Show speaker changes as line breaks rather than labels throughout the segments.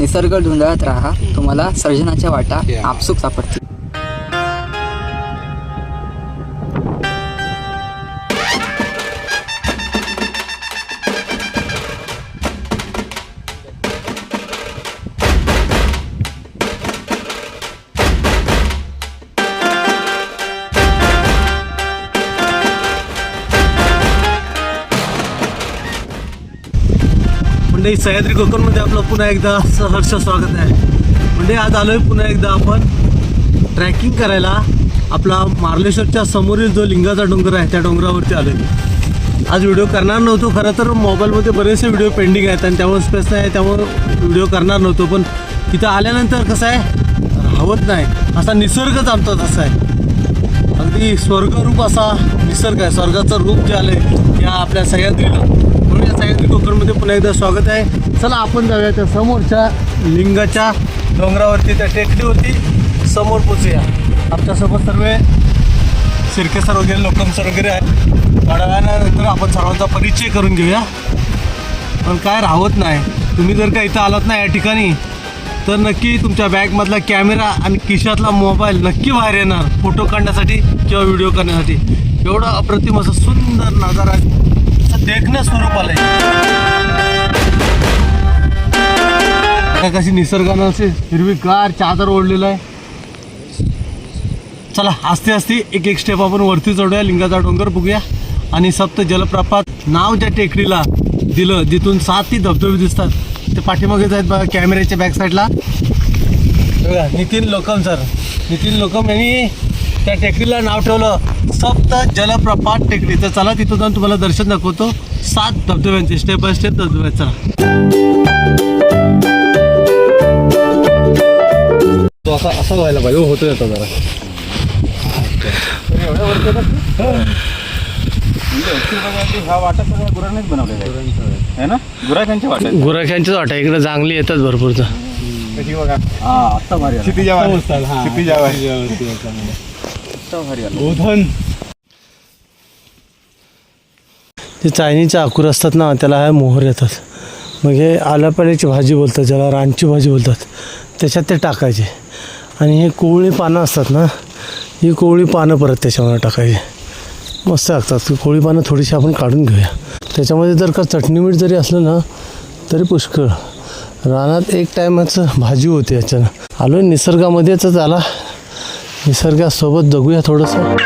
निसर्ग धुंदळत राहा. तुम्हाला सर्जनाच्या वाटा आपसूक सापडतील.
म्हणजे सह्याद्री कोकणमध्ये आपलं पुन्हा एकदा सहर्ष स्वागत आहे. म्हणजे आज आलोय पुन्हा एकदा आपण ट्रॅकिंग करायला. आपला मार्लेश्वरच्या समोरील जो लिंगाचा डोंगर आहे त्या डोंगरावरती आलोय. आज व्हिडिओ करणार नव्हतो खरं तर मोबाईलमध्ये बरेचसे व्हिडिओ पेंडिंग आहेत आणि त्यामुळे स्पेस नाही त्यामुळे व्हिडिओ करणार नव्हतो. पण तिथं आल्यानंतर कसं आहे राहत नाही. असा निसर्गच आमचा तसा आहे. अगदी स्वर्गरूप असा निसर्ग आहे. स्वर्गाचं रूप जे आलं आहे या आपल्या सह्याद्रीला. म्हणून कोकणमध्ये पुन्हा एकदा स्वागत आहे. चला आपण जाऊया त्या समोरच्या लिंगाच्या डोंगरावरती त्या टेकडीवरती समोर पोचूया. आमच्यासोबत सर्व शिर्के सर वगैरे लोकम सर वगैरे आहे थोड्या वेळानंतर आपण सर्वांचा परिचय करून घेऊया. पण काय राहत नाही. तुम्ही जर का इथं आलात ना या ठिकाणी तर नक्की तुमच्या बॅगमधला कॅमेरा आणि खिशातला मोबाईल नक्की बाहेर येणार फोटो काढण्यासाठी किंवा व्हिडिओ करण्यासाठी. एवढं अप्रतिम असं सुंदर नजारा देखणं स्वरूप आलंय बघा कशी निसर्गानं असे हिरवीगार चादर ओढलेलं आहे. चला आस्ते आस्ते एक एक स्टेप आपण वरती चढूया लिंगाचा डोंगर बघूया. आणि सप्त जलप्रपात नाव ज्या टेकडीला दिलं जिथून सातही धबधबे दिसतात. ते पाठीमागेच आहेत बघा कॅमेऱ्याच्या बॅक साईडला बघा नितीन लोकम सर नितीन लोकम यांनी त्या टेकडीला नाव ठेवलं. सप्त जलप्रपात टेकडी. तर चला तिथं जाऊन तुम्हाला दर्शन दाखवतो. सात धबधब्यांचे स्टेप बाय स्टेप धबधबे. चला. तो असा असा व्हायला पाहिजे. हो, होतो येतो जरा.
वाटा सगळ्या गुरांनीच बनवलेला आहे. ना गुराख्यांची वाटा आहे.
गुराख्यांचीच वाटा इकडे चांगली येतात भरपूर
कशी बघा हा भारी
गोधन. जे चायनीचे आकूर असतात ना त्याला हे मोहर येतात. मग हे आलापाल्याची भाजी बोलतात ज्याला रानची भाजी बोलतात त्याच्यात ते टाकायचे. आणि हे कोवळी पानं असतात ना ही कोवळी पानं परत त्याच्यामध्ये टाकायची. मस्त लागतात. कोवळी पानं थोडीशी आपण काढून घेऊया. त्याच्यामध्ये जर का चटणी मीठ जरी असलं ना तरी पुष्कळ. रानात एक टायमाचं भाजी होते याच्यानं आलो निसर्गामध्येच आला निसर्गासोबत जगूया थोडंसं.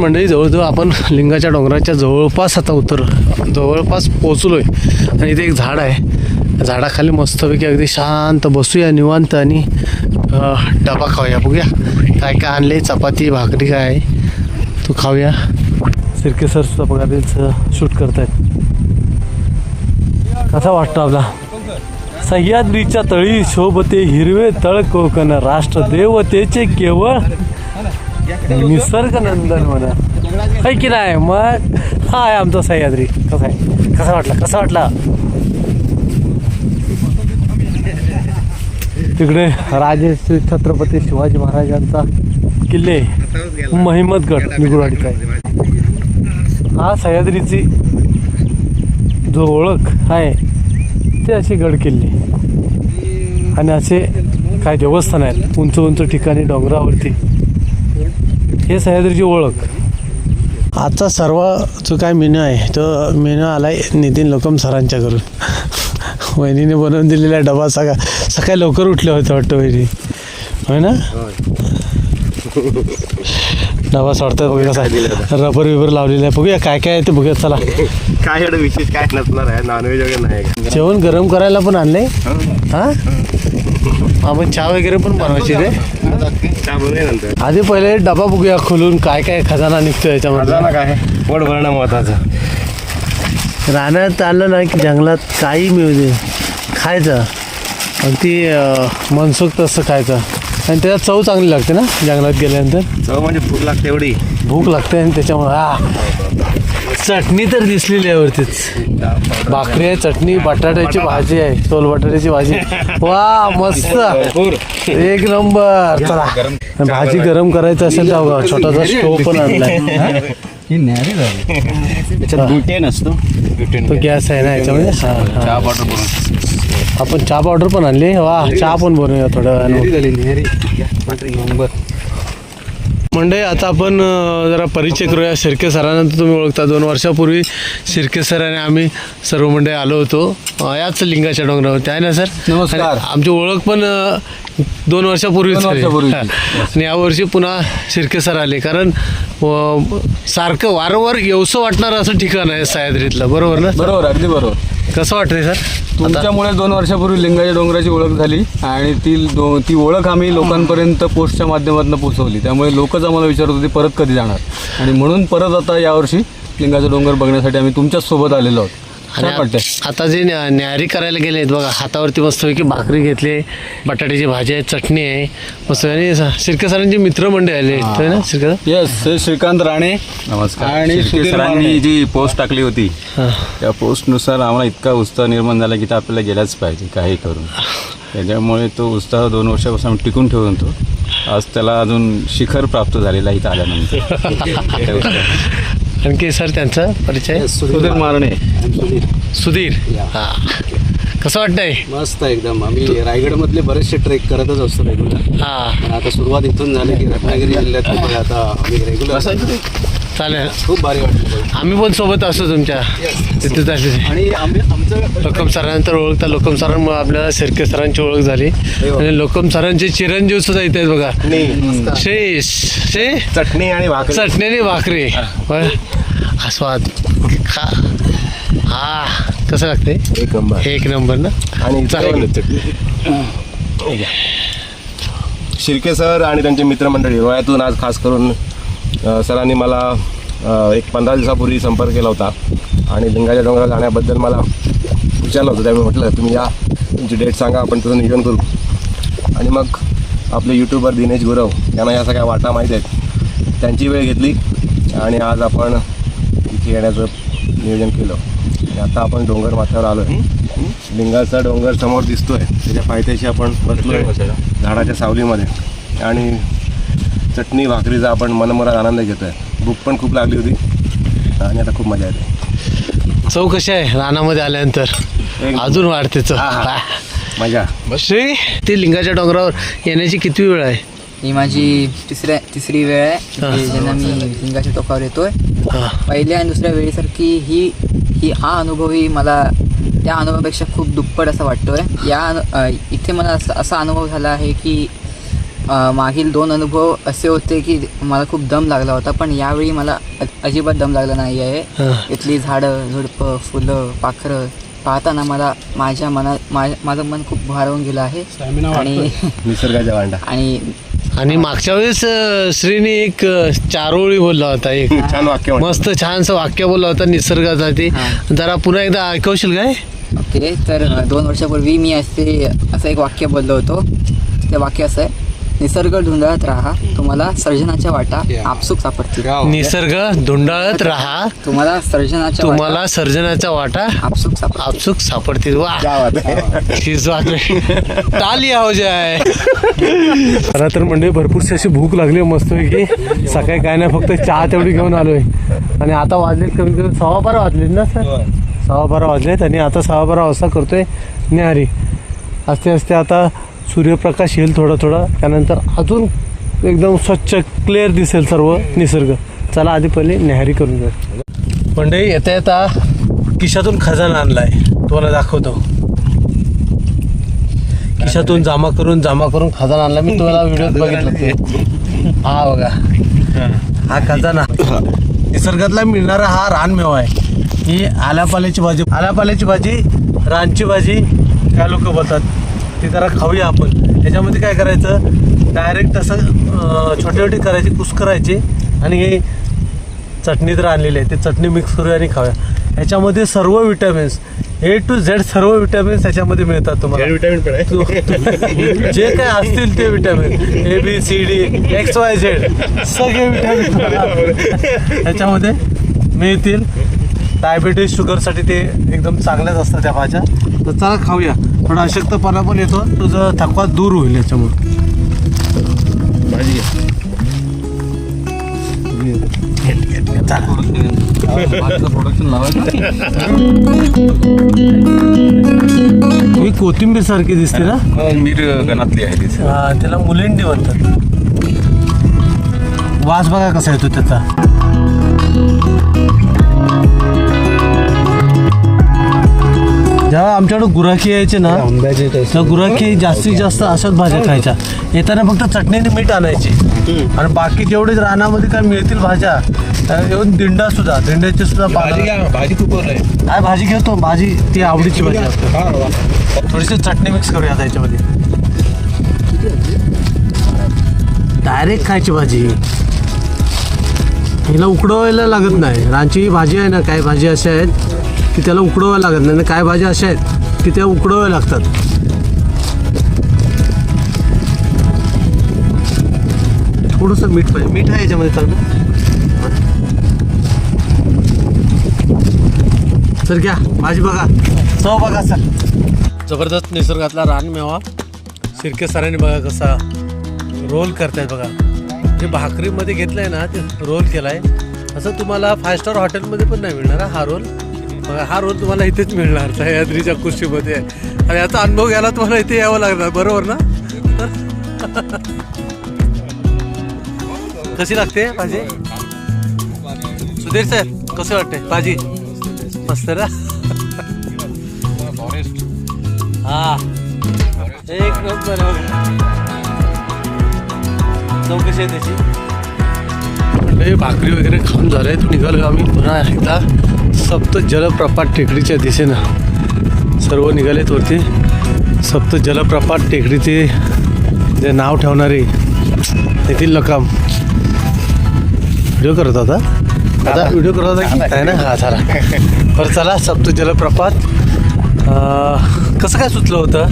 मंडळी जवळजवळ आपण लिंगाच्या डोंगराच्या जवळपास आता उतर जवळपास पोचलो आहे आणि इथे एक झाड आहे. झाडाखाली मस्तपैकी अगदी शांत बसूया निवांत आणि डबा खाऊया. बघूया काय काय आणले चपाती भाकरी काय. आहे तो खाऊया. सिरके सर बघा त्यांचं शूट करतायत. कसा वाटतो आपला? सह्याद्रीच्या तळी शोभते हिरवे तळ कोकण. राष्ट्र देवतेचे केवळ निसर्ग नंदन म्हणा. है की नाही मग हा आहे आमचा सह्याद्री. कसा आहे? कसा वाटला? कसा वाटला? तिकडे राजे श्री छत्रपती शिवाजी महाराजांचा किल्ले महिमतगड निगुडवाडीचा आहे. हा सह्याद्रीची जो ओळख आहे ते असे गड किल्ले. आणि असे काय देवस्थान आहेत उंच उंच ठिकाणी डोंगरावरती. हे सह्याद्रीची ओळख. आजचा सर्व जो काय मेनू आहे. तो मेनू आलाय नितीन लोकम सरांच्या घरून. वहिनीने बनवून दिलेला डबा सगळा. सकाळी लवकर उठले होते वाटतं वहिनी. होय ना? डबा सोडतात बघूया कसा रबर बिबर लावलेला आहे. बघूया काय काय आहे ते बघूया. चला.
काय एवढं विशेष काय नसणार आहे. नॉनव्हेज वगैरे नाही?
जेवण गरम करायला पण आणले हा? आपण चहा वगैरे पण बनवायची रे.
नंतर
आधी पहिले डबा बघूया खोलून काय काय खजाना निघतो याच्यामध्ये.
काय? पोट भरणं महत्वाचं.
रानात आलं ना की जंगलात काही मिळू दे. खायचं. अगदी अं, मनसोक्त तसं खायचं. आणि त्याच्यात चव चांगली लागते ना जंगलात गेल्यानंतर?
चव म्हणजे भूक लागते एवढी.
भूक लागते आणि त्याच्यामुळे हा चटणी तर दिसलेली आहे वरतीच. भाकरी आहे चटणी बटाट्याची भाजी आहे सोल बटाट्याची भाजी. वा मस्त. एक नंबर. चला. भाजी गरम करायचं असेल तर छोटासा स्टोव पण आणलाय.
असतो.
तो गॅस आहे ना याच्यामध्ये.
चहा पावडर बनवून.
आपण चहा पावडर पण आणली. वा चहा पण बनवूया थोड्या म्हणजे आता आपण जरा परिचय करूया. शिर्के सरांना तुम्ही ओळखता. दोन वर्षापूर्वी शिर्के सर आणि आम्ही सर्व मंडळी आलो होतो. याच लिंगाच्या डोंगरावरती. आहे ना सर?
नमस्कार.
आमची ओळख पण दोन वर्षापूर्वीच. आणि यावर्षी पुन्हा शिर्के सर आले. कारण सारखं वारंवार येवसं वाटणारं असं ठिकाण आहे सह्याद्रीतलं बरोबर ना
बरोबर अगदी बरोबर.
कसं वाटतंय सर? आता
तुमच्यामुळे दोन वर्षापूर्वी लिंगाच्या डोंगराची ओळख झाली आणि ती दो ती ओळख आम्ही लोकांपर्यंत पोस्टच्या माध्यमातून पोहोचवली. त्यामुळे लोकच आम्हाला विचारत होते परत कधी जाणार? आणि म्हणून परत आता यावर्षी लिंगाचा डोंगर बघण्यासाठी आम्ही तुमच्याच सोबत आलेलो आहोत.
आणि
छान वाटतंय
आ- आता जे न्या- न्याहारी करायला गेले आहेत बघा हातावरती मस्तपैकी भाकरी घेतली बटाट्याची भाजी आहे चटणी आहे मस्त आणि स- शिर्के सरांचे मित्रमंडळी आले. आहेत, है ना शिर्के
येस हे श्रीकांत राणे
नमस्कार.
आणि
शिर्के
सुधीर.
सरांनी जी पोस्ट टाकली होती
हां.
त्या पोस्टनुसार आम्हाला इतका उत्साह निर्माण झाला की ते आपल्याला गेलाच पाहिजे काही करून. त्याच्यामुळे तो उत्साह दोन वर्षापासून आम्ही टिकून ठेवून तो. आज त्याला अजून शिखर प्राप्त झालेला इथं आल्यानंतर.
आणखी सर त्यांचा परिचय?
सुधीर मारणे.
सुधीर. हा. कसं वाटतंय?
मस्त एकदम. आम्ही रायगडमधले बरेचसे ट्रेक करतच असतो रेग्युलर
हा.
आता सुरुवात इथून झाली की रत्नागिरी जिल्ह्यात आता आम्ही रेग्युलर
चालेल.
खूप भारी वाटतं
आम्ही पण सोबत असतो तुमच्या. तिथे झाले
आणि आम्ही आमचं
लोकम सरांनंतर ओळखता. लोकम सरांमुळे आपल्याला शिर्के सरांची ओळख झाली. आणि लोकम सरांचे चिरंजीव सुद्धा इथे आहेत बघा. शेष शे?
चटणी आणि भाकरी.
चटणी भाकरी. होय. आस्वाद खा. हा कसं लागते
एक नंबर.
एक नंबर ना?
आणि
चालेल.
शिर्के सर आणि त्यांचे मित्रमंडळी रोयातून आज खास करून सरांनी मला एक पंधरा दिवसापूर्वी संपर्क केला होता. आणि लिंगाच्या डोंगराला जाण्याबद्दल मला विचारलं होतं. त्यामुळे म्हटलं तुम्ही या तुमची डेट सांगा आपण तसं नियोजन करू. आणि मग आपले यूट्यूबर दिनेश गुरव यांना या सगळ्या वाटा माहीत आहेत. त्यांची वेळ घेतली आणि आज आपण इथे येण्याचं नियोजन केलं. आणि आता आपण डोंगर माथ्यावर आलो आहे लिंगाचा डोंगर समोर दिसतोय. त्याच्या पायथ्याशी आपण बसलो झाडाच्या सावलीमध्ये. आणि चटणी भाकरीचा आपण मनमोरात आनंद घेतोय. भूक पण खूप लागली होती. आणि आता खूप मजा येते.
चव कशी आहे? रानामध्ये आल्यानंतर. अजून वाढते चव.
मजा.
श्री ती लिंगाच्या डोंगरावर येण्याची किती वेळ आहे?
ही माझी तिसऱ्या तिसरी वेळ आहे. ज्यांना मी लिंगाच्या टोकावर येतोय. पहिल्या आणि दुसऱ्या वेळीसारखी ही ही हा अनुभवही मला त्या अनुभवापेक्षा खूप दुप्पट असा वाटतोय. या इथे मला असा असा अनुभव झाला आहे की मागील दोन अनुभव असे होते की मला खूप दम लागला होता पण यावेळी मला अजिबात दम लागला नाही आहे.
हा.
इथली झाडं झुडपं फुलं पाखरं पाहताना मला माझ्या मना माझ्या माझं मन खूप भारावून गेलं आहे. आणि
निसर्गाच्या वांडा.
आणि
आणि मागच्या वेळेस श्रीने एक चारोळी बोलला होता एक
छान वाक्य.
मस्त छानसं वाक्य बोलला होता निसर्गासाठी.
हा.
जरा पुन्हा एकदा ऐकवशील काय?
ओके तर दोन वर्षापूर्वी मी असे असं एक वाक्य बोललो होतो. ते वाक्य असं आहे. निसर्ग धुंडाळत राहा. तुम्हाला सर्जनाच्या वाटा आपसूक सापडतील.
निसर्ग धुंडाळत राहा.
तुम्हाला सर्जनाच्या
तुम्हाला सर्जनाचा वाटा
आपसूक सापडतील.
आपसूक सापडतील. वा.
क्या बात आहे.
हो जाय खरं तर म्हणजे भरपूरशी अशी भूक लागली मस्तपैकी सकाळी काय नाही फक्त चहा तेवढी घेऊन आलोय. आणि आता वाजलेत कमी कमी सव्वा बारा वाजलेत ना सर? सव्वा बारा वाजलेत आणि आता सव्वा बारा वाजता करतोय न्याहारी. असते असते आता सूर्यप्रकाश येईल थोडा थोडा त्यानंतर अजून एकदम स्वच्छ क्लिअर दिसेल सर्व निसर्ग. चला आधी पहिले न्याहारी करून जाऊ म्हणजे येता येता खिशातून खजाना आणलाय. तुम्हाला दाखवतो. खिशातून जमा करून जमा करून खजाना आणला. मी तुम्हाला व्हिडिओ बघितला हा बघा. हा खजाना. निसर्गातला मिळणारा हा रानमेवा आहे. ही आल्यापाल्याची भाजी आल्यापाल्याची भाजी रानची भाजी काय लोक बोलतात. ती जरा खाऊया आपण. याच्यामध्ये काय करायचं? डायरेक्ट असं छोटे छोटे करायचे कुस करायचे आणि हे चटणी तर आणलेली आहे. ते चटणी मिक्स करूया आणि खाऊया. ह्याच्यामध्ये सर्व विटॅमिन्स ए टू झेड सर्व विटॅमिन्स ह्याच्यामध्ये मिळतात तुम्हाला.
विटॅमिन पण आहे.
जे काय असतील ते vitamin A B C D X Y Z सगळे विटॅमिन त्याच्यामध्ये मिळतील. डायबिटीज शुगरसाठी ते एकदम चांगल्याच असतात त्या भाज्या. तर चला खाऊया. थोडा अशक्तपणा पण येतो. तुझं थकवा दूर होईल याच्यामुळे.
भाजी घ्या.
कोथिंबीर सारखी दिसते ना?
कोथिंबीर गणातली आहे ती.
त्याला मुलेंडी म्हणतात. वास बघा कसा येतो त्याचा. जेव्हा आमच्याकडे गुराखी यायचे ना तर गुराखी जास्तीत जास्त अशाच भाज्या खायच्या. येताना फक्त चटणीने मीठ आणायची. आणि बाकी जेवढे रानामध्ये काय मिळतील भाज्या येऊन दिंडा सुद्धा दिंड्याची सुद्धा पानं.
भाजी खूप
काय भाजी घेतो. भाजी ती आवडीची भाजी असते. थोडीशी चटणी मिक्स करूया आता याच्यामध्ये. डायरेक्ट खायची भाजी. हिला उकडवायला लागत नाही. रांची भाजी आहे ना काही भाजी अशा आहेत की त्याला उकडवायला लागत नाही. आणि काही भाज्या अशा आहेत की त्या उकडवाव्या लागतात. थोडंसं मीठ पाहिजे. मीठ आहे याच्यामध्ये चांगलं. सर घ्या भाजी बघा. चव बघा सर. जबरदस्त निसर्गातला रानमेवा शिर्के सरांनी बघा कसा रोल करतायत बघा. जे भाकरीमध्ये घेतलंय ना ते रोल केलाय. असं तुम्हाला फाय स्टार हॉटेलमध्ये पण नाही मिळणार. हा रोल बघा हा रोल तुम्हाला इथेच मिळणार सह्याद्रीच्या कुशीमध्ये. आणि याचा अनुभव घ्यायला तुम्हाला इथे यावं लागणार बरोबर ना? कशी लागते भाजी? सुधीर सर कसं वाटते भाजी? मस्त ना? हा. एक नंबर चौकशी आहे त्याची. भाकरी वगैरे खाऊन झाले निघालो आम्ही पुन्हा एकदा. सप्त जलप्रपात टेकडीच्या दिशेनं सर्व निघालेत वरती. सप्त जलप्रपात टेकडीचे जे नाव ठेवणारे येथील लकाम व्हिडिओ करत होता? आता व्हिडिओ करत होता की? नाही ना? हा झाला बरं चला. सप्त जलप्रपात. कसं काय सुचलं होतं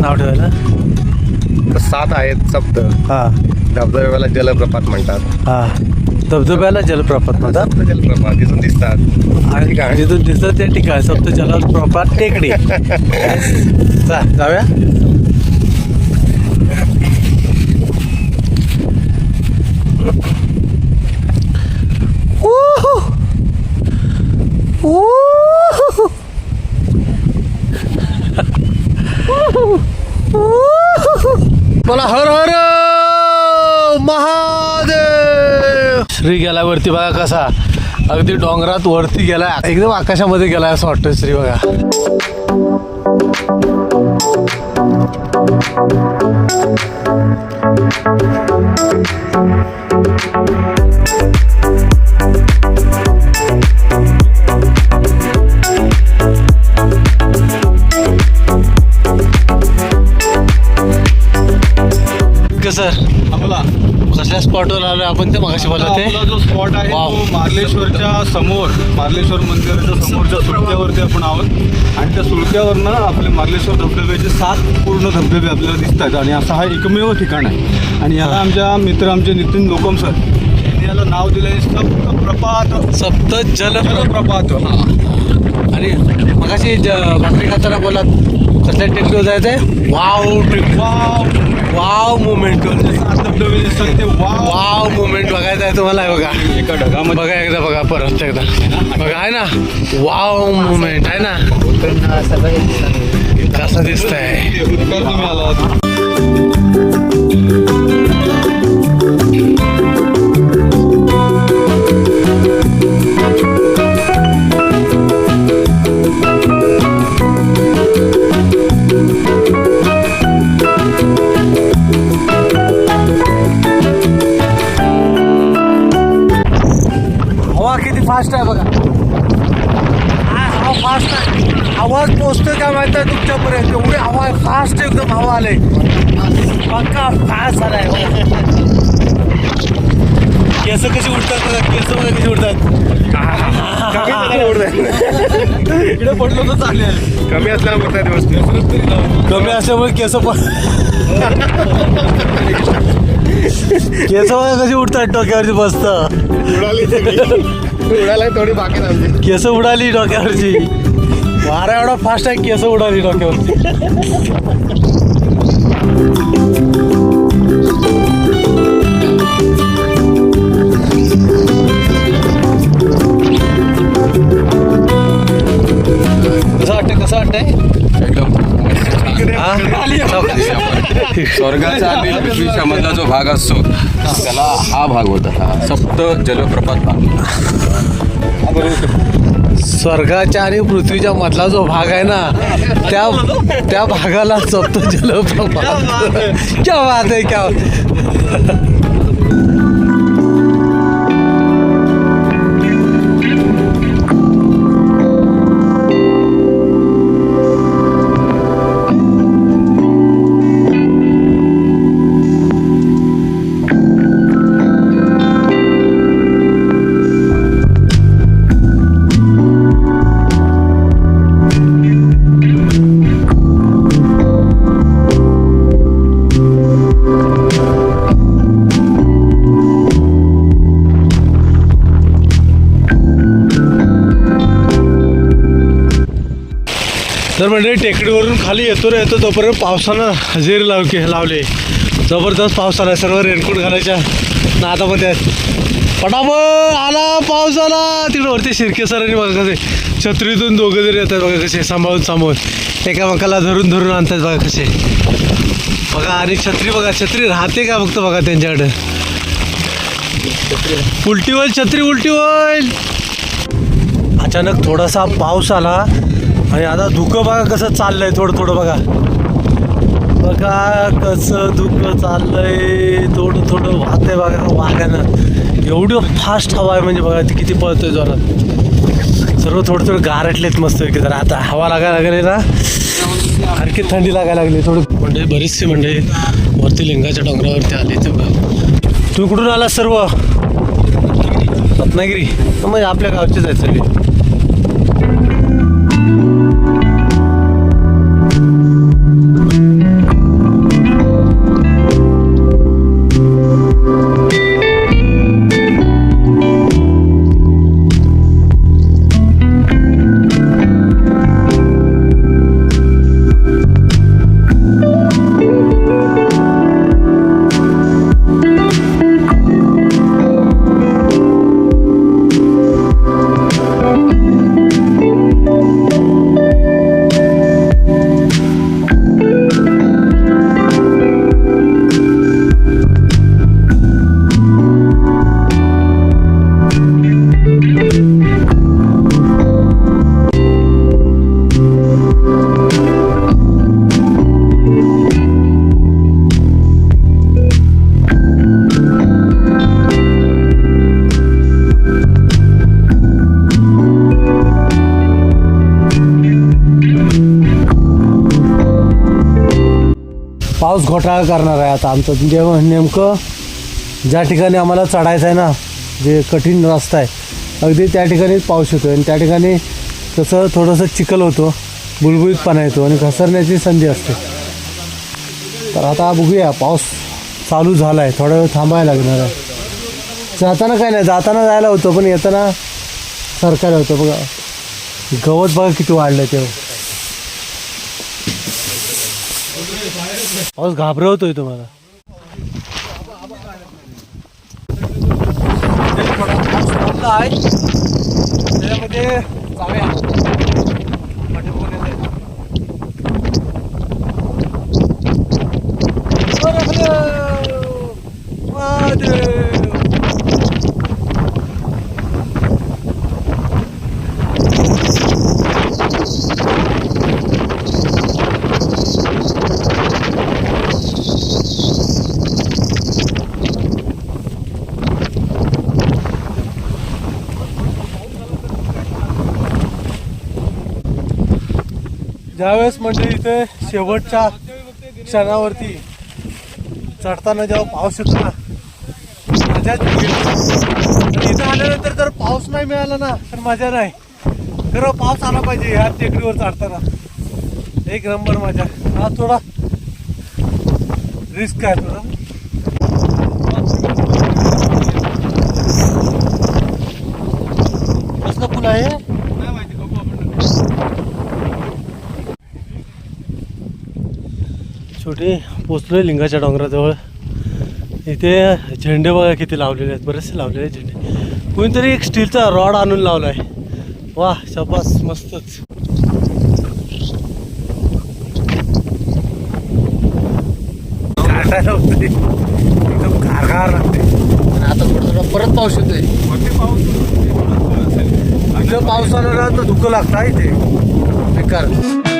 नाव ठेवायला?
सात आहेत सप्त.
हां.
धबधब्याला जलप्रपात म्हणतात.
हां. धबधब्याला जलप्रपात म्हणतात.
सप्त जलप्रपात तिथून दिसतात.
आणि जिथून दिसतं ते ठिकाण सप्त जलप्रपात टेकडी. चा जाऊया! बोला हर हर श्री गेल्यावरती बघा कसा. अगदी डोंगरात वरती गेला एकदम आकाशामध्ये गेला असं वाटतं श्री बघा. सर कसल्या स्पॉटवर आलो आपण ते मगाशी बोलत
आपला जो स्पॉट आहे. तो मार्लेश्वरच्या समोर मार्लेश्वर मंदिराच्या समोरच्या सुळक्यावरती आपण आहोत. आणि त्या सुळक्यावरनं आपले मार्लेश्वर धबधब्याचे सात पूर्ण धबधबे आपल्याला दिसतात आणि असा हा एकमेव ठिकाण आहे. आणि याला आमच्या मित्र आमचे नितीन लोकम सर यांनी याला नाव दिलं आहे सप्तप्रपात.
सप्त जल
जलप्रपात.
आणि मगाशी ज- खाताना बोलात कसल्या टेकडीवर जायचंय? Wow trip
wow
wow movement
wow
moment movement बघायचं आहे तुम्हाला बघा.
एका ढगामध्ये
बघा एकदा बघा परत एकदा. बघा आहे ना? वाव मुवमेंट आहे ना? कसं दिसत आहे फास्ट आहे बघा. हा हवा फास्ट आहे. आवाज पोचतोय का माहिती आहे तुमच्यापर्यंत. एवढी हवा फास्ट एकदम हवा आले पक्का फास्ट झालाय केस कशी उडतात बघा केस बघा कशी उडतात.
इकडे पडलो तर चालेल.
कमी दिवस
कमी असल्यामुळे केस पण केस बघा कशी उडतात डोक्यावरची मस्त.
उडाली उडाला थोडी बाकी आमची
केस उडाली डोक्यावरची. वारा एवढा फास्ट आहे केस उडाली डोक्यावरची. कसं वाटतंय कसं वाटतंय?
स्वर्गाचा आणि पृथ्वीच्या मधला जो भाग असतो त्याला हा भाग होता. हा सप्त जलप्रपात भाग.
स्वर्गाच्या आणि पृथ्वीच्या मधला जो भाग आहे ना त्या त्या भागाला सप्त जलप्रपात. क्या बात आहे क्या तर टेकडीवरून खाली येतो रे. येतो तोपर्यंत पावसानं हजेरी लाव के लावले. जबरदस्त पाऊस आला सर्व रेनकोट घालायच्या नादामध्ये आहेत. पटापट आला पाऊस आला. तिकडे वरती शिर्के सरांनी बघा कसे छत्रीतून दोघं जरी येतात बघा कसे सांभाळून सांभाळून. एकामेकाला धरून धरून आणतात बघा कसे. बघा आणि छत्री बघा छत्री राहते का फक्त बघा त्यांच्याकडे? उलटी होईल छत्री उलटी होईल. अचानक थोडासा पाऊस आला. आणि आता धुकं बघा कसं चाललंय थोडं थोडं बघा. बघा कसं धुकं चाललंय थोडं थोडं वाहतंय बघा वाघानं एवढं फास्ट हवा आहे म्हणजे बघा ती किती पळतोय जोरात. सर्व थोडं थोडं गारटलेत मस्त की जरा. आता हवा लागायला लागली ना आणखी थंडी लागायला लागली थोडी म्हणजे बरीचशी म्हणजे वरती लिंगाच्या डोंगरावरती आले ते बघा. तुम्ही कुठून आला सर्व? रत्नागिरी. म्हणजे आपल्या गावचेच आहेत पाऊस घोटाळा करणार आहे आता. आमचं म्हणजे नेमकं ज्या ठिकाणी आम्हाला चढायचं आहे ना जे कठीण रस्ता आहे अगदी त्या ठिकाणीच पाऊस येतो आणि त्या ठिकाणी तसं थोडंसं चिखल होतो बुलबुलीतपणा येतो आणि घसरण्याची संधी असते. तर आता बघूया पाऊस चालू झाला आहे थोडा वेळ थांबायला लागणार आहे. जाताना काय नाही जाताना जायला होतं पण येताना सरकायला होतं. बघा गवत बघा किती वाढलं तेव्हा. पाऊस घाबरवतोय तुम्हाला. त्याच्यामध्ये जाऊया पाठीमागून येतंय. महादेव ज्यावेळेस म्हणजे इथे शेवटच्या क्षणावरती चढताना जेव्हा पाऊस येतो ना इथं आल्यानंतर जर पाऊस नाही मिळाला ना तर मजा नाही. खरं पाऊस आला पाहिजे ह्या टेकडीवर चढताना. एक नंबर मजा. हा थोडा रिस्क आहे थोडा कसलं फुल आहे छोटे पोचलोय लिंगाच्या डोंगराजवळ. इथे झेंडे बघा किती लावलेले आहेत. बरेचसे लावलेले आहेत झेंडे. कोणीतरी एक स्टीलचा रॉड आणून लावला आहे वा शबास मस्तच. एकदम लागते
आता थोडं परत पाऊस येतोय.
इथं पाऊस आला तर धुकं लागतं इथे. बेकार.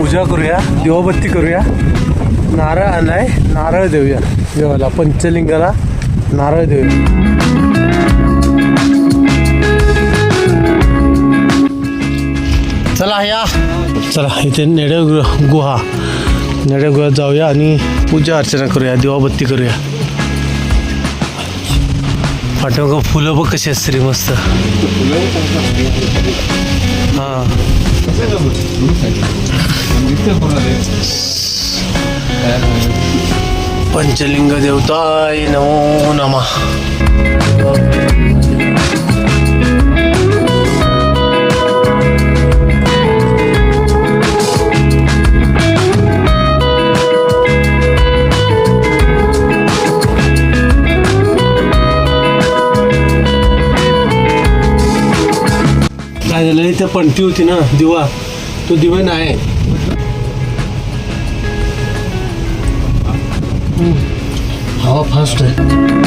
पूजा करूया दिवाबत्ती करूया. नारळ आणाय नारळ देऊया. देवाला पंचलिंगाला नारळ देऊया. चला या. चला इथे नेडे गुहा. नेडे गुहात जाऊया आणि पूजा अर्चना करूया दिवाबत्ती करूया. पाठवका फुलं बघ कशी असते मस्त. हां. पंचलिंग देवताय नमो नमः काय झालं? इथे पणती होती ना दिवा. तो दिवा नाही. हवा फास्ट आहे.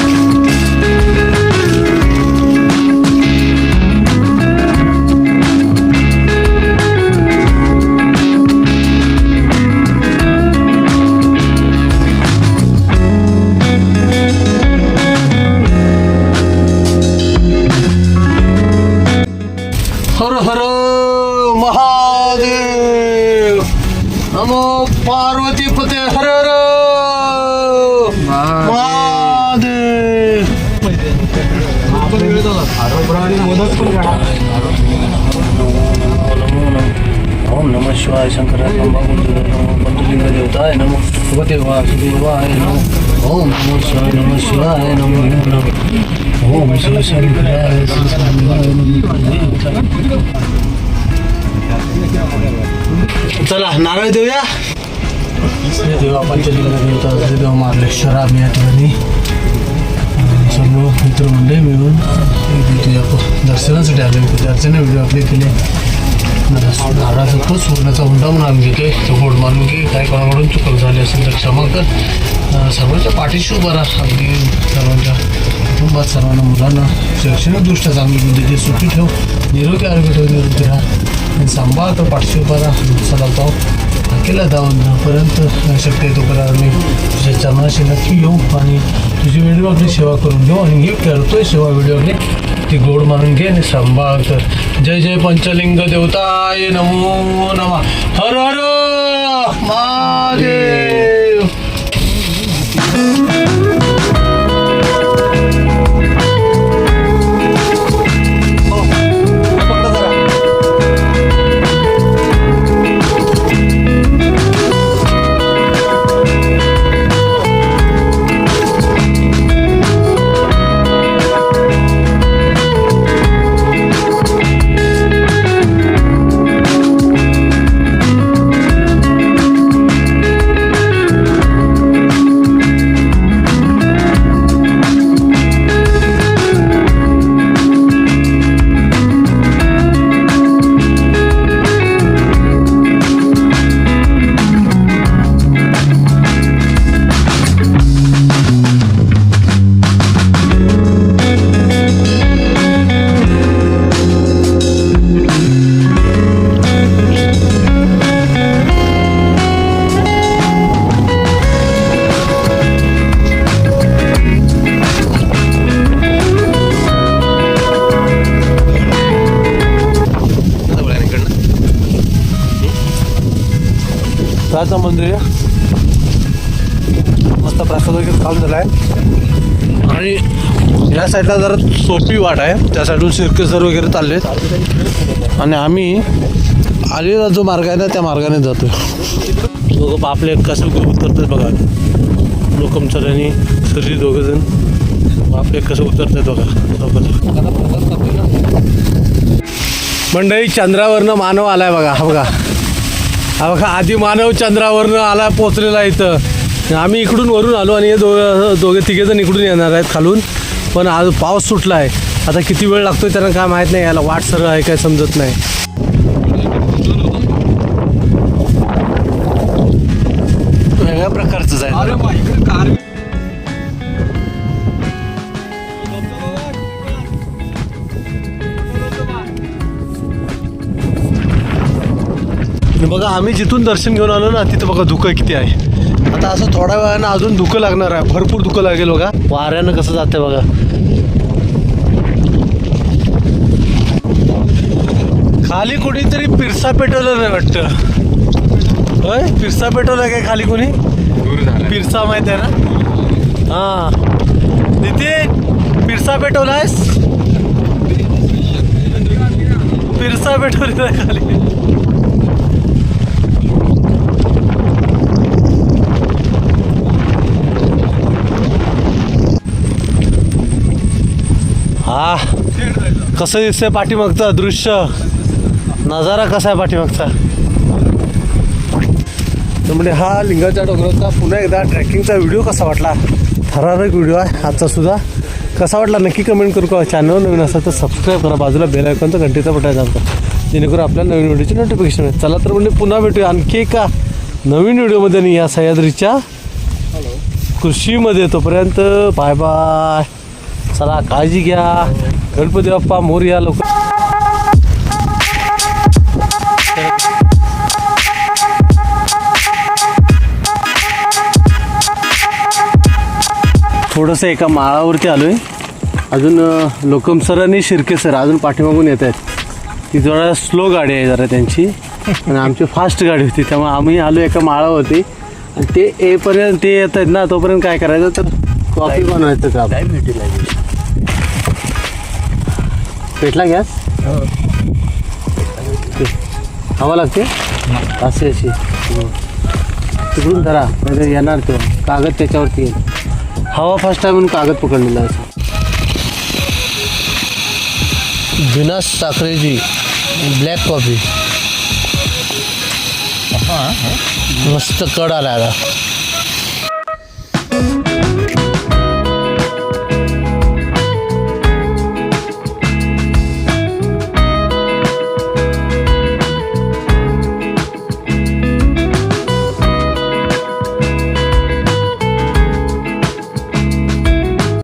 नमो पार्वती पते हर हर महादेव ओम नमः शिवाय शंकर देवताय नमो भगवते वासुदेवाय नमो ओम नमः शिवाय नमः शिवाय नमो नमः ओम चला नारळ देऊया देवा पंचलिंग देवता देव मार्लेश्वर आम्ही या ठिकाणी अं, सर्व मित्रमंडळी मिळून एक देवी दर्शनासाठी आले होते अर्चना व्हिडिओ आपले केले नारळाचा तो सुवर्णाचा हुंडा म्हणून आम्ही घेतोय तो गोड मानून घे काय कोणाकडून चुकल झाली असेल तर क्षमा कर सर्वांच्या पाठीशी उभा राहा अगदी सर्वांच्या कुटुंबात सर्वांना मुलांना शैक्षणिकदृष्ट्या चांगली बुद्धी दे सुखी ठेव निरोगी आरोग्य ठेव निरोगी राहा आणि सांभाळ तर पाठीशी उभा राहा चला जाऊ केला पर्यंत शक्य आहे करा आम्ही तुझ्या चरणाशी नक्की येऊ आणि तुझी व्हिडिओ आपली सेवा करून घेऊ आणि हे करतोय सेवा व्हिडिओ आपली ती गोड मारून घे आणि सांभाळ कर. जय जय पंचलिंग देवताय नमो नमा. हर हर महादेव! आणि साईडला जरा सोपी वाट आहे. त्या साईडून सिरकेसर वगैरे चालले आणि आम्ही आलेला जो मार्ग आहे ना त्या मार्गाने जातो लोक आपले कसं उतरतात बघा. लोकमचर आणि सरी दोघं जण आपले कसं उतरतात बघा. दोघं मंडळी चंद्रावरनं मानव आलाय बघा. हा बघा. हा बघा आधी मानव चंद्रावरनं आला पोचलेला इथं. आम्ही इकडून वरून आलो आणि हे दो दोघे तिघे जण इकडून येणार आहेत खालून. पण आज पाऊस सुटला आहे आता किती वेळ लागतोय त्यांना काय माहीत नाही याला वाट सरळ आहे काय समजत नाही. वेगळ्या प्रकारचंच आहे आणि बघा आम्ही जिथून दर्शन घेऊन आलो ना तिथं बघा धुकं किती आहे आता असं थोड्या वेळानं अजून धुकं लागणार आहे भरपूर धुकं लागेल बघा वाऱ्यानं कसं जाते बघा खाली कोणीतरी पिरसा पेटवलं नाही वाटतं होय पिरसा पेटवलं काय खाली कोणी पिरसा माहीत आहे ना हा नितीन पिरसा पेटवलायस पिरसा पेटवलेला खाली कसं दिसतंय पाठीमागचं दृश्य नजारा कसा आहे पाठीमागचा? तर म्हणजे हा लिंगाच्या डोंगराचा पुन्हा एकदा ट्रेकिंगचा व्हिडिओ कसा वाटला? थरारक व्हिडिओ आहे आजचा सुद्धा. कसा वाटला नक्की कमेंट करू का चॅनल नवीन असेल तर सबस्क्राईब करा. बाजूला बेल आयकॉनचा घंटेचा बटायचा आमचा. जेणेकरून आपल्या नवीन व्हिडिओची नोटिफिकेशन मिळेल. चला तर म्हणजे पुन्हा भेटूया. आणखी एका नवीन व्हिडिओमध्ये आणि या सह्याद्रीच्या कृषीमध्ये तोपर्यंत बाय बाय चला काळजी घ्या. गणपती बाप्पा मोर्या लोक थोडंसं एका माळावरती आलो आहे अजून लोकम सर आणि शिर्के सर अजून पाठीमागून येत आहेत. ती जरा स्लो गाडी आहे जरा त्यांची. आणि आमची फास्ट गाडी होती त्यामुळे आम्ही आलो एका माळावरती. आणि ते येपर्यंत ते येत आहेत ना तोपर्यंत काय करायचं? तर कॉफी बनवायचं का पेटला गॅस? ओके. हवा लागते? असे अशी. हं. तिकडून धरा नाही येणार तो. कागद त्याच्यावरती येईल. हवा फर्स्ट टाइम म्हणून कागद पकडलेला आहे. विनाश साखरेची ब्लॅक कॉफी मस्त कड आला आता